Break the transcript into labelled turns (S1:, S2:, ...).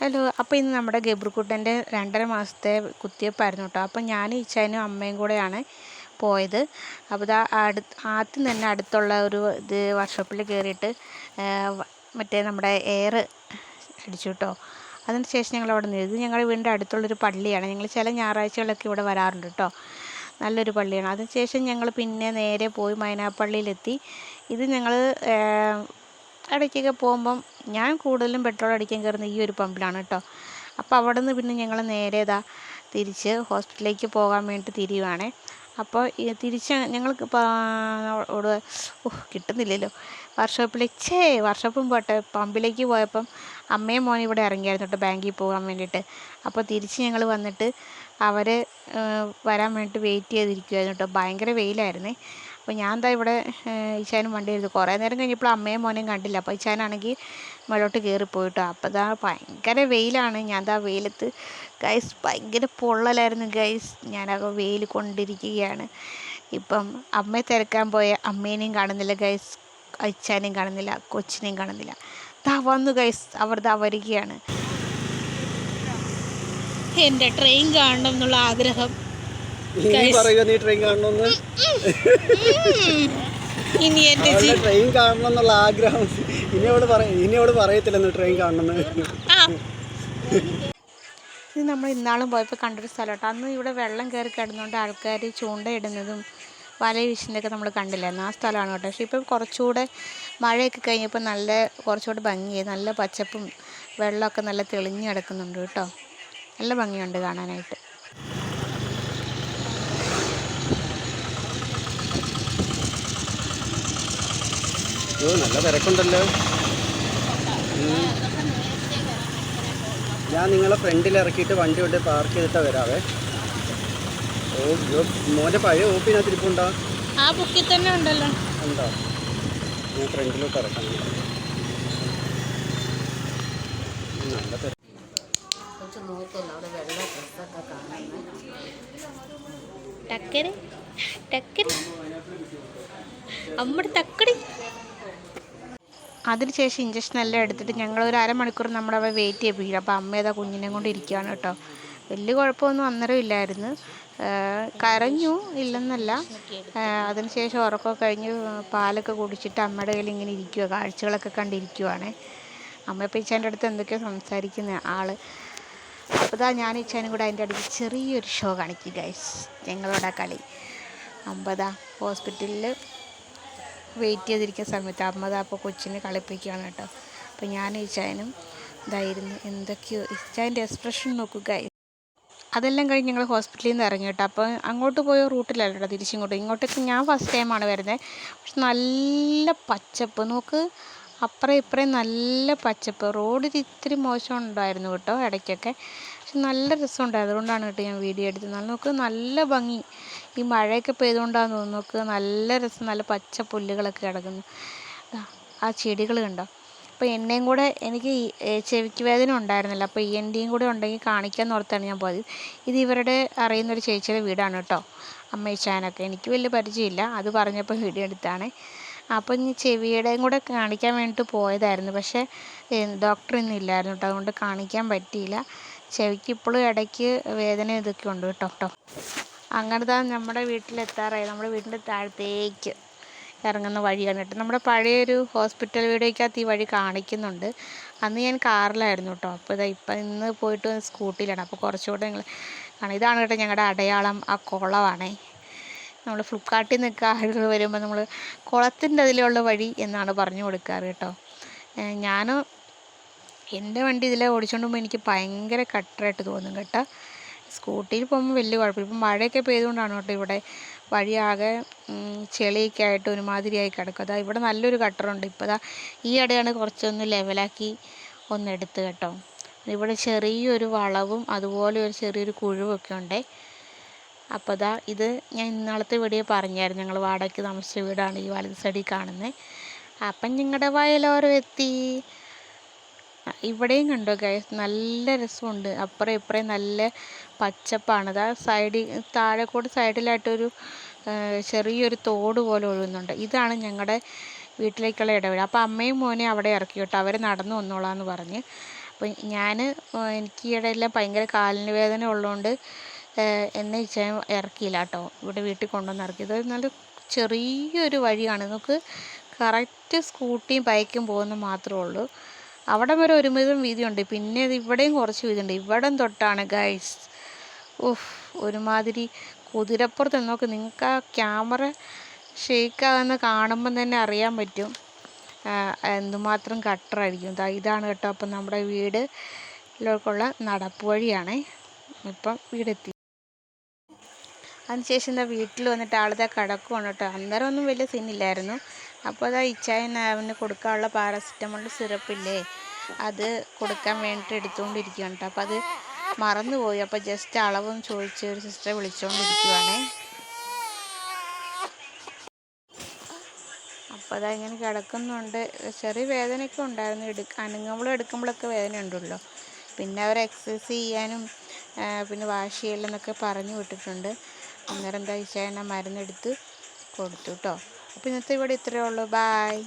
S1: Hello അപ്പോൾ ഇന്ന് നമ്മുടെ ഗബ്രുക്കുട്ടന്റെ രണ്ടര മാസത്തെ കുത്തിവെപ്പായിരുന്നു കേട്ടോ അപ്പം ഞാൻ ഇച്ചാനും അമ്മയും കൂടെയാണ് പോയത്. അപ്പോൾ ഇതാ അടു ആദ്യം തന്നെ അടുത്തുള്ള ഒരു ഇത് വർക്ക്ഷോപ്പിൽ കയറിയിട്ട് മറ്റേ നമ്മുടെ എയർ അടിച്ചു കേട്ടോ അതിന് ശേഷം ഞങ്ങൾ അവിടെ നിന്ന് ഇത് ഞങ്ങളുടെ വീടിന്റെ അടുത്തുള്ളൊരു പള്ളിയാണ്. ഞങ്ങൾ ചില ഞായറാഴ്ചകളൊക്കെ ഇവിടെ വരാറുണ്ട് കേട്ടോ നല്ലൊരു പള്ളിയാണ്. അതിന് ശേഷം ഞങ്ങൾ പിന്നെ നേരെ പോയി മൈനാപ്പള്ളിയിലെത്തി. ഇത് ഞങ്ങൾ ഇടയ്ക്കൊക്കെ പോകുമ്പം ഞാൻ കൂടുതലും പെട്രോൾ അടിക്കാൻ കയറുന്നത് ഈ ഒരു പമ്പിലാണ് കേട്ടോ അപ്പോൾ അവിടെ നിന്ന് പിന്നെ ഞങ്ങൾ നേരെ ഇതാ തിരിച്ച് ഹോസ്പിറ്റലിലേക്ക് പോകാൻ വേണ്ടി തിരിയുവാണേ. അപ്പോൾ തിരിച്ച് ഞങ്ങൾക്ക് അവിടെ കിട്ടുന്നില്ലല്ലോ. വർക്ക്ഷോപ്പിലേക്ക് ഛേ വർക്ക്ഷോപ്പും പോട്ടെ. പമ്പിലേക്ക് പോയപ്പം അമ്മയും മോനും ഇവിടെ ഇറങ്ങിയായിരുന്നു കേട്ടോ ബാങ്കിൽ പോകാൻ വേണ്ടിയിട്ട് അപ്പോൾ തിരിച്ച് ഞങ്ങൾ വന്നിട്ട് അവർ വരാൻ വേണ്ടിയിട്ട് വെയിറ്റ് ചെയ്തിരിക്കുമായിരുന്നു കേട്ടോ ഭയങ്കര വെയിലായിരുന്നേ. അപ്പോൾ ഞാൻ എന്താ ഇവിടെ ഇച്ചാനും വണ്ടി എടുത്തു കുറേ നേരം കഴിഞ്ഞപ്പോൾ അമ്മയും മോനെയും കണ്ടില്ല. അപ്പോൾ ഇച്ചാനാണെങ്കിൽ മേലോട്ട് കയറിപ്പോയിട്ടോ അപ്പോൾ ഇതാ ഭയങ്കര വെയിലാണ്. ഞാൻ എന്താ വെയിലത്ത് ഗൈസ് ഭയങ്കര പൊള്ളലായിരുന്നു ഗൈസ് ഞാനൊക്കെ വെയിൽ കൊണ്ടിരിക്കുകയാണ്. ഇപ്പം അമ്മയെ തിരക്കാൻ പോയ അമ്മേനെയും കാണുന്നില്ല ഗൈസ് അച്ഛനെയും കാണുന്നില്ല കൊച്ചിനെയും കാണുന്നില്ല. ദാ വന്നു ഗൈസ് അവർ ദാ വരികയാണ്.
S2: എന്റെ ട്രെയിൻ കാണണം എന്നുള്ള ആഗ്രഹം.
S3: നീ ട്രെയിൻ കാണണമെന്ന്
S2: ഇനി
S3: എന്റെ ട്രെയിൻ കാണണം എന്നുള്ള ആഗ്രഹം. ഇനിയോട് ഇനി അവിടെ പറയത്തില്ലെന്ന് ട്രെയിൻ കാണണമെന്ന്
S2: ആ.
S1: ഇത് നമ്മൾ ഇന്നാളും പോയപ്പോൾ കണ്ടൊരു സ്ഥലമാണ് കേട്ടോ അന്ന് ഇവിടെ വെള്ളം കയറി കിടന്നുകൊണ്ട് ആൾക്കാർ ചൂണ്ടയിടുന്നതും വല വീശുന്നതൊക്കെ നമ്മൾ കണ്ടില്ലായിരുന്നു. ആ സ്ഥലമാണ് കേട്ടോ. പക്ഷേ ഇപ്പം കുറച്ചുകൂടെ മഴയൊക്കെ കഴിഞ്ഞപ്പോൾ നല്ല കുറച്ചുകൂടെ ഭംഗിയായി. നല്ല പച്ചപ്പും വെള്ളമൊക്കെ നല്ല തെളിഞ്ഞു കിടക്കുന്നുണ്ട് കേട്ടോ. നല്ല ഭംഗിയുണ്ട് കാണാനായിട്ട്.
S3: ഓ നല്ല തിരക്കുണ്ടല്ലോ. ഞാൻ നിങ്ങളെ ഫ്രണ്ടിൽ ഇറക്കിയിട്ട് വണ്ടി കൊണ്ട് പാർക്ക് ചെയ്തിട്ട് വരാവേ. ഓ മോന്റെ പഴയ ഓപ്പിനകത്ത് ഇരിപ്പുണ്ടോ?
S2: ആ ബുക്കിൽ തന്നെ ഉണ്ടല്ലോ.
S3: ഉണ്ടോ? ഞാൻ ഫ്രണ്ടിലോട്ട് ഇറക്കാം. നല്ല തിരക്ക്
S2: ടക്കര്? ടക്കര്? അമ്മടെ തക്കടി.
S1: അതിനുശേഷം ഇഞ്ചക്ഷൻ എല്ലാം എടുത്തിട്ട് ഞങ്ങൾ ഒരു അരമണിക്കൂർ നമ്മുടെ അവിടെ വെയിറ്റ് ചെയ്യിപ്പിക്കും അപ്പോൾ അമ്മ ഏതാ കുഞ്ഞിനെ കൊണ്ട് ഇരിക്കുകയാണ് കേട്ടോ. വലിയ കുഴപ്പമൊന്നും അന്നേരം ഇല്ലായിരുന്നു. കരഞ്ഞു ഇല്ലെന്നല്ല. അതിനുശേഷം ഉറക്കമൊക്കെ കഴിഞ്ഞ് പാലൊക്കെ കുടിച്ചിട്ട് അമ്മയുടെ കയ്യിൽ ഇങ്ങനെ ഇരിക്കുക കാഴ്ചകളൊക്കെ കണ്ടിരിക്കുവാണേ അമ്മ ഇപ്പം അടുത്ത് എന്തൊക്കെയോ സംസാരിക്കുന്ന ആൾ. അപ്പോൾ ഇതാ ഞാൻ ഇച്ചാനും കൂടെ അതിന്റെ അടുത്ത് ചെറിയൊരു ഷോ കാണിക്കുക ഗൈസ് ഞങ്ങളുടെ കളി. അമ്പതാ ഹോസ്പിറ്റലിൽ വെയിറ്റ് ചെയ്തിരിക്കുന്ന സമയത്ത് അമ്മ അപ്പോൾ കൊച്ചിനെ കളിപ്പിക്കുകയാണ് കേട്ടോ. അപ്പോൾ ഞാൻ ഇച്ചായനും ഇതായിരുന്നു എന്തൊക്കെയോ ഇച്ചായന്റെ എക്സ്പ്രഷൻ നോക്കുക അതെല്ലാം കഴിഞ്ഞ് ഞങ്ങൾ ഹോസ്പിറ്റലിൽ നിന്ന് ഇറങ്ങി കേട്ടോ. അപ്പോൾ അങ്ങോട്ട് പോയ റൂട്ടിലല്ല കേട്ടോ തിരിച്ചിങ്ങോട്ട്. ഇങ്ങോട്ടേക്ക് ഞാൻ ഫസ്റ്റ് ടൈമാണ് വരുന്നത് പക്ഷെ നല്ല പച്ചപ്പ്. നോക്ക് അപ്പുറം ഇപ്പുറം നല്ല പച്ചപ്പ്. റോഡ് ഇത്തിരി മോശം ഉണ്ടായിരുന്നു കേട്ടോ ഇടയ്ക്കൊക്കെ. പക്ഷെ നല്ല രസമുണ്ടായിരുന്നു അതുകൊണ്ടാണ് കേട്ടോ ഞാൻ വീഡിയോ എടുത്തത്. നല്ല നോക്ക് നല്ല ഭംഗി. ഈ മഴയൊക്കെ പെയ്തുകൊണ്ടാന്ന് തോന്നുന്നു. നോക്ക് നല്ല രസം നല്ല പച്ച പുല്ലുകളൊക്കെ കിടക്കുന്നു. ആ ചെടികൾ കണ്ടോ? അപ്പോൾ എന്നെയും കൂടെ എനിക്ക് ഈ, ചെവിക്ക് വേദന ഉണ്ടായിരുന്നില്ല. അപ്പോൾ ഇ എൻ കൂടെ ഉണ്ടെങ്കിൽ കാണിക്കാമെന്ന് ഓർത്താണ് ഞാൻ പോയത്. ഇത് ഇവരുടെ അറിയുന്നൊരു ചേച്ചിയുടെ വീടാണ് കേട്ടോ. അമ്മയിച്ചാനൊക്കെ എനിക്ക് വലിയ പരിചയമില്ല. അത് പറഞ്ഞപ്പോൾ വീഡിയോ എടുത്താണ് അപ്പോൾ ഇനി ചെവിയുടെയും കൂടെ കാണിക്കാൻ വേണ്ടിയിട്ട് പോയതായിരുന്നു. പക്ഷേ ഡോക്ടർ ഇന്നില്ലായിരുന്നു കേട്ടോ. അതുകൊണ്ട് കാണിക്കാൻ പറ്റിയില്ല. ചെവിക്ക് ഇപ്പോഴും ഇടയ്ക്ക് വേദന ഇതൊക്കെ ഉണ്ട് കേട്ടോ കേട്ടോ. അങ്ങനത്തെ നമ്മുടെ വീട്ടിലെത്താറായി. നമ്മുടെ വീടിന്റെ താഴത്തേക്ക് ഇറങ്ങുന്ന വഴിയാണ് കേട്ടോ നമ്മുടെ പഴയൊരു ഹോസ്പിറ്റൽ വീഡിയോയ്ക്കകത്ത് ഈ വഴി കാണിക്കുന്നുണ്ട്. അന്ന് ഞാൻ കാറിലായിരുന്നു കേട്ടോ. അപ്പോൾ ഇതാ ഇപ്പം ഇന്ന് പോയിട്ട് സ്കൂട്ടിയിലാണ്. അപ്പോൾ കുറച്ചുകൂടെ ഞങ്ങൾ കാണാം. ഇതാണ് കേട്ടോ ഞങ്ങളുടെ അടയാളം. ആ കുളമാണേ നമ്മൾ ഫ്ലിപ്കാർട്ടിൽ നിൽക്കുക ആളുകൾ വരുമ്പോൾ നമ്മൾ കുളത്തിന്റെ അതിലുള്ള വഴി എന്നാണ് പറഞ്ഞു കൊടുക്കാറ് കേട്ടോ. ഞാൻ എന്റെ വണ്ടി ഇതിലെ ഓടിച്ചുകൊണ്ട് പോകുമ്പോൾ എനിക്ക് ഭയങ്കര കട്ടറായിട്ട് തോന്നും കേട്ടോ. സ്കൂട്ടിയിൽ പോകുമ്പോൾ വലിയ കുഴപ്പമില്ല. ഇപ്പം മഴയൊക്കെ പെയ്തുകൊണ്ടാണ് കേട്ടോ ഇവിടെ വഴിയാകെ ചെളിയൊക്കെ ആയിട്ട് ഒരുമാതിരിയായി കിടക്കും അതാ ഇവിടെ നല്ലൊരു കട്ടറുണ്ട്. ഇപ്പോൾ ദാ ഈ ഇടയാണ് കുറച്ചൊന്ന് ലെവലാക്കി ഒന്ന് എടുത്ത് കേട്ടോ. ഇവിടെ ചെറിയൊരു വളവും അതുപോലെ ഒരു ചെറിയൊരു കുഴുവൊക്കെ ഉണ്ട്. അപ്പോൾ ദാ ഇത് ഞാൻ ഇന്നാളത്തെ വീഡിയോ പറഞ്ഞായിരുന്നു. ഞങ്ങൾ വാടകയ്ക്ക് താമസിച്ച വീടാണ് ഈ വലത് സൈഡിൽ കാണുന്നത് അപ്പം നിങ്ങളുടെ വയലോരം എത്തി? ഇവിടെയും കണ്ടോ ഗൈസ് നല്ല രസമുണ്ട്. അപ്പുറം ഇപ്പുറം നല്ല പച്ചപ്പാണ്. അതാ സൈഡിൽ താഴെ കൂടെ സൈഡിലായിട്ടൊരു ചെറിയൊരു തോട് പോലെ ഒഴുകുന്നുണ്ട്. ഇതാണ് ഞങ്ങളുടെ വീട്ടിലേക്കുള്ള ഇടവഴി. അപ്പോൾ അമ്മയും മോനെ അവിടെ ഇറക്കി കേട്ടോ അവർ നടന്നു വന്നോളാന്ന് പറഞ്ഞ്. അപ്പോൾ ഞാൻ എനിക്ക് ഈയിടെ എല്ലാം ഭയങ്കര കാലിന് വേദന ഉള്ളതുകൊണ്ട് എന്നെ ഇച്ചായ ഇറക്കിയില്ല കേട്ടോ. ഇവിടെ വീട്ടിൽ കൊണ്ടുവന്ന് ഇറക്കിയത് നല്ല ചെറിയൊരു വഴിയാണ്. നമുക്ക് കറക്റ്റ് സ്കൂട്ടിയും ബൈക്കും പോകുന്ന മാത്രമേ ഉള്ളൂ. അവിടെ വരെ ഒരുമിതം വീതിയുണ്ട്. പിന്നെ ഇവിടെയും കുറച്ച് വീതിയുണ്ട്. ഇവിടം തൊട്ടാണ് ഗൈസ് ഓഹ് ഒരുമാതിരി കുതിരപ്പുറത്ത് നോക്ക്. നിങ്ങൾക്ക് ആ ക്യാമറ ഷെയ്ക്കാകുന്ന കാണുമ്പം തന്നെ അറിയാൻ പറ്റും. എന്തുമാത്രം കട്ടറായിരിക്കും ഇതാണ് കേട്ടോ അപ്പം നമ്മുടെ വീടിലേക്കുള്ള നടപ്പ് വഴിയാണ് ഇപ്പം വീടെത്തി. അതിനുശേഷം എന്താ വീട്ടിൽ വന്നിട്ട് ആളിതാ കിടക്കുവാണ് കേട്ടോ. അന്നേരം ഒന്നും വലിയ സീനില്ലായിരുന്നു അപ്പോൾ അതാ ഇച്ചായൻ അവന് കൊടുക്കാനുള്ള പാരസിറ്റമോൾ സിറപ്പില്ലേ അത് കൊടുക്കാൻ വേണ്ടിയിട്ട് എടുത്തുകൊണ്ടിരിക്കുകയാണ് കേട്ടോ അപ്പോൾ അത് മറന്നുപോയി. അപ്പോൾ ജസ്റ്റ് അളവും ചോദിച്ച് ഒരു സിസ്റ്ററെ വിളിച്ചുകൊണ്ടിരിക്കുവാണേ അപ്പോൾ അതാ ഇങ്ങനെ കിടക്കുന്നുണ്ട്. ചെറിയ വേദനയൊക്കെ ഉണ്ടായിരുന്നു. എടുക്ക അനങ്ങുമ്പോഴും എടുക്കുമ്പോഴൊക്കെ വേദന ഉണ്ടല്ലോ. പിന്നെ അവർ എക്സസൈസ് ചെയ്യാനും പിന്നെ വാഷ് ചെയ്യലെന്നൊക്കെ പറഞ്ഞു വിട്ടിട്ടുണ്ട്. അന്നേരം എന്താ വെച്ചാൽ മരുന്നെടുത്ത് കൊടുത്തു കേട്ടോ അപ്പോൾ ഇന്നത്തെ ഇവിടെ ഇത്രയേ ഉള്ളൂ. ബായ്